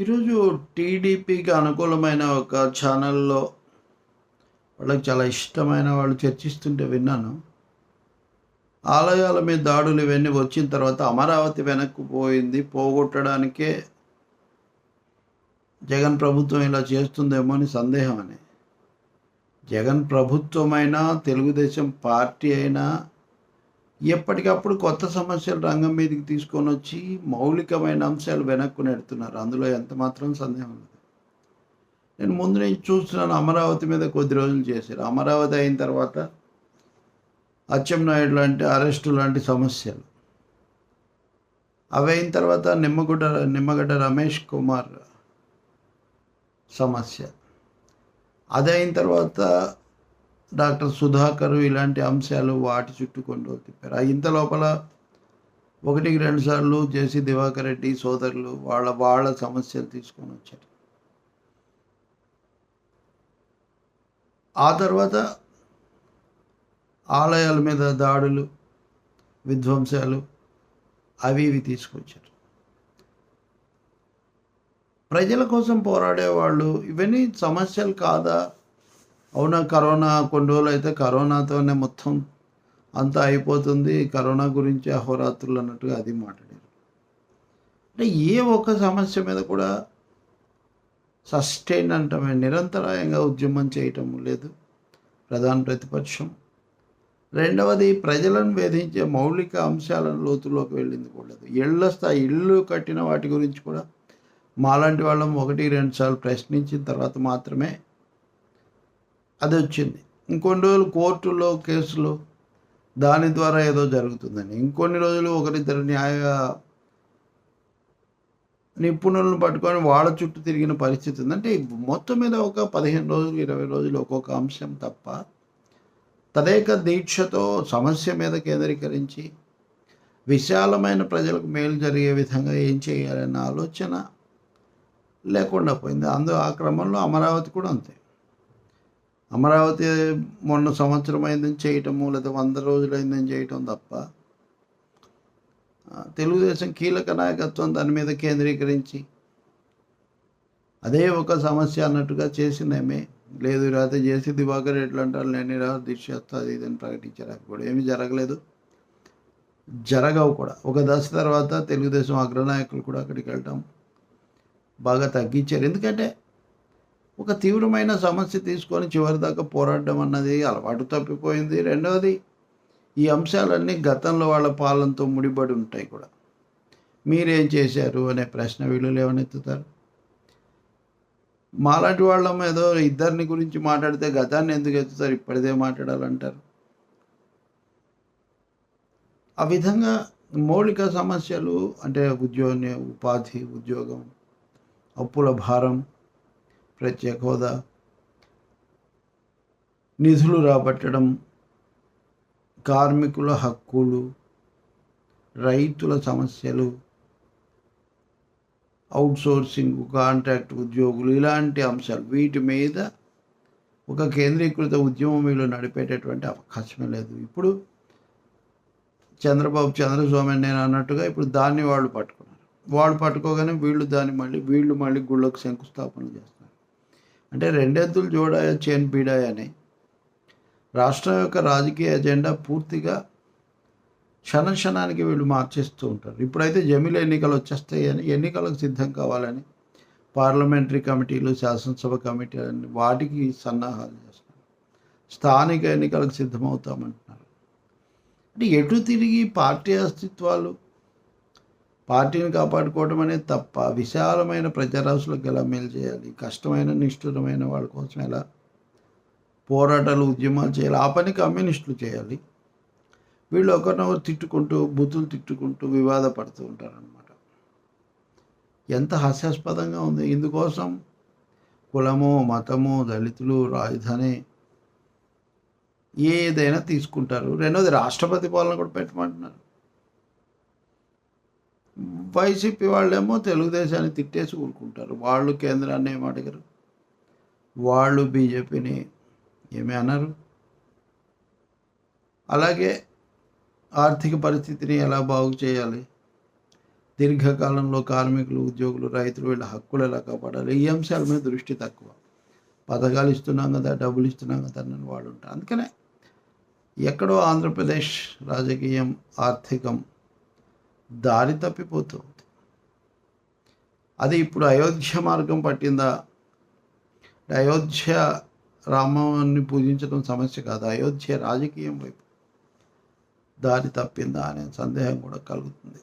ఈరోజు టీడీపీకి అనుకూలమైన ఒక ఛానల్లో వాళ్ళకి చాలా ఇష్టమైన వాళ్ళు చర్చిస్తుంటే విన్నాను. ఆలయాల మీద దాడులు ఇవన్నీ వచ్చిన తర్వాత అమరావతి వెనక్కు పోయింది. పోగొట్టడానికే జగన్ ప్రభుత్వం ఇలా చేస్తుందేమో అని సందేహం అని. జగన్ ప్రభుత్వమైనా తెలుగుదేశం పార్టీ అయినా ఎప్పటికప్పుడు కొత్త సమస్యలు రంగం మీదకి తీసుకొని వచ్చి మౌలికమైన అంశాలు వెనక్కు నెడుతున్నారు. అందులో ఎంత మాత్రం సందేహం లేదు. నేను ముందు నుంచి చూస్తున్నాను అమరావతి మీద కొద్ది రోజులు చేశారు. అమరావతి అయిన తర్వాత అచ్చెన్నాయుడు లాంటి అరెస్టు లాంటి సమస్యలు. అవి అయిన తర్వాత నిమ్మగడ్డ నిమ్మగడ్డ రమేష్ కుమార్ సమస్య. అది అయిన తర్వాత డాక్టర్ సుధాకర్ ఇలాంటి అంశాలు వాటి చుట్టూ కొండలు తిప్పారు. ఆ ఇంత లోపల ఒకటికి రెండు సార్లు జేసీ దివాకర్ రెడ్డి సోదరులు వాళ్ళ వాళ్ళ సమస్యలు తీసుకొని వచ్చారు. ఆ తర్వాత ఆలయాల మీద దాడులు విధ్వంసాలు అవి ఇవి తీసుకొచ్చారు. ప్రజల కోసం పోరాడేవాళ్ళు ఇవన్నీ సమస్యలు కాదా అవునా కరోనా కొన్ని రోజులు అయితే కరోనాతోనే మొత్తం అంతా అయిపోతుంది. కరోనా గురించి అహోరాత్రులు అన్నట్టుగా అది మాట్లాడారు. అంటే ఏ ఒక్క సమస్య మీద కూడా సస్టైన్ అంటమే నిరంతరాయంగా ఉద్యమం చేయటం లేదు. ప్రధాన ప్రతిపక్షం. రెండవది ప్రజలను వేధించే మౌలిక అంశాలను లోతులోకి వెళ్ళింది కూడా లేదు. స్థాయి ఇళ్ళు కట్టిన వాటి గురించి కూడా మాలాంటి వాళ్ళం ఒకటి రెండు సార్లు ప్రశ్నించిన తర్వాత మాత్రమే అది వచ్చింది ఇంకొన్ని రోజులు కోర్టులో కేసులు దాని ద్వారా ఏదో జరుగుతుందని ఇంకొన్ని రోజులు ఒకరిద్దరు న్యాయ నిపుణులను పట్టుకొని వాళ్ళ చుట్టూ తిరిగిన పరిస్థితి ఉందంటే మొత్తం మీద ఒక పదిహేను రోజులు ఇరవై రోజులు ఒక్కొక్క అంశం తప్ప తదేక దీక్షతో సమస్య మీద కేంద్రీకరించి విశాలమైన ప్రజలకు మేలు జరిగే విధంగా ఏం చేయాలన్న ఆలోచన లేకుండా పోయింది. అందు ఆ క్రమంలో అమరావతి కూడా అంతే. అమరావతి మొన్న సంవత్సరం అయిందని చేయటము లేదా వంద రోజులైందని చేయటం తప్ప తెలుగుదేశం కీలక నాయకత్వం దాని మీద కేంద్రీకరించి అదే ఒక సమస్య అన్నట్టుగా చేసిందేమే. లేదు రాతే చేసి దివాకర్ ఎట్లా అంటారు నేను రా దీక్ష అది ఇదని ప్రకటించారు. కూడా ఏమీ జరగలేదు. జరగవు కూడా. ఒక దశ తర్వాత తెలుగుదేశం అగ్రనాయకులు కూడా అక్కడికి వెళ్ళటం బాగా తగ్గించారు. ఎందుకంటే ఒక తీవ్రమైన సమస్య తీసుకొని చివరి దాకా పోరాడడం అన్నది అలవాటు తప్పిపోయింది. రెండవది ఈ అంశాలన్నీ గతంలో వాళ్ళ పాలనతో ముడిపడి ఉంటాయి కూడా. మీరేం చేశారు అనే ప్రశ్న వీళ్ళు లేవనెత్తుతారు. మాలాంటి వాళ్ళం ఏదో ఇద్దరిని గురించి మాట్లాడితే గతాన్ని ఎందుకు ఎత్తుతారు? ఇప్పటిదే మాట్లాడాలంటారు. ఆ విధంగా మౌలిక సమస్యలు అంటే ఉద్యోగ ఉపాధి ఉద్యోగం అప్పుల భారం ప్రత్యేక హోదా. నిధులు రాబట్టడం కార్మికుల హక్కులు రైతుల సమస్యలు అవుట్సోర్సింగ్ కాంట్రాక్ట్ ఉద్యోగులు ఇలాంటి అంశాలు. వీటి మీద ఒక కేంద్రీకృత ఉద్యమం వీళ్ళు నడిపేటటువంటి అవకాశమే లేదు. ఇప్పుడు చంద్రబాబు చంద్రస్వామి నేను అన్నట్టుగా ఇప్పుడు దాన్ని వాళ్ళు పట్టుకున్నారు. వాళ్ళు పట్టుకోగానే వీళ్ళు దాన్ని మళ్ళీ వీళ్ళు మళ్ళీ గుళ్ళకు శంకుస్థాపన చేస్తారు. అంటే రెండెత్తులు జోడాయ చేన్ పీడాయ అని. రాష్ట్రం యొక్క రాజకీయ ఎజెండా పూర్తిగా క్షణ క్షణానికి వీళ్ళు మార్చేస్తూ ఉంటారు. ఇప్పుడైతే జమిల ఎన్నికలు వచ్చేస్తాయని ఎన్నికలకు సిద్ధం కావాలని పార్లమెంటరీ కమిటీలు శాసనసభ కమిటీలు వాటికి సన్నాహాలు చేస్తున్నారు. స్థానిక ఎన్నికలకు సిద్ధమవుతామంటున్నారు. అంటే ఎటు తిరిగి పార్టీ అస్తిత్వాలు పార్టీని కాపాడుకోవడం అనేది తప్ప విశాలమైన ప్రజారాశులకు ఎలా మేలు చేయాలి? కష్టమైన నిష్ఠురమైన వాళ్ళ కోసం ఎలా పోరాటాలు ఉద్యమాలు చేయాలి? ఆ పని కమ్యూనిస్టులు చేయాలి. వీళ్ళు ఒకరినొకరు తిట్టుకుంటూ బుద్ధులు తిట్టుకుంటూ వివాదపడుతూ ఉంటారనమాట ఎంత హాస్యాస్పదంగా ఉంది. ఇందుకోసం కులము మతము దళితులు రాజధాని ఏదైనా తీసుకుంటారు. రెండోది రాష్ట్రపతి పాలన కూడా పెట్టమంటున్నారు. వైసీపీ వాళ్ళేమో తెలుగుదేశాన్ని తిట్టేసి ఊరుకుంటారు. వాళ్ళు కేంద్రాన్ని ఏమడిగారు వాళ్ళు బీజేపీని ఏమి అన్నారు అలాగే ఆర్థిక పరిస్థితిని ఎలా బాగు చేయాలి? దీర్ఘకాలంలో కార్మికులు ఉద్యోగులు రైతులు వీళ్ళ హక్కులు ఎలా కాపాడాలి? ఈ అంశాల మీద దృష్టి తక్కువ. పథకాలు ఇస్తున్నాం కదా డబ్బులు ఇస్తున్నాం కదా అని వాడు ఉంటారు. అందుకనే ఎక్కడో ఆంధ్రప్రదేశ్ రాజకీయం ఆర్థికం దారి తప్పిపోతుంది అది ఇప్పుడు అయోధ్య మార్గం పట్టిందా అయోధ్య రామాన్ని పూజించడం సమస్య కాదు అయోధ్య రాజకీయం వైపు దారి తప్పిందా అనే సందేహం కూడా కలుగుతుంది.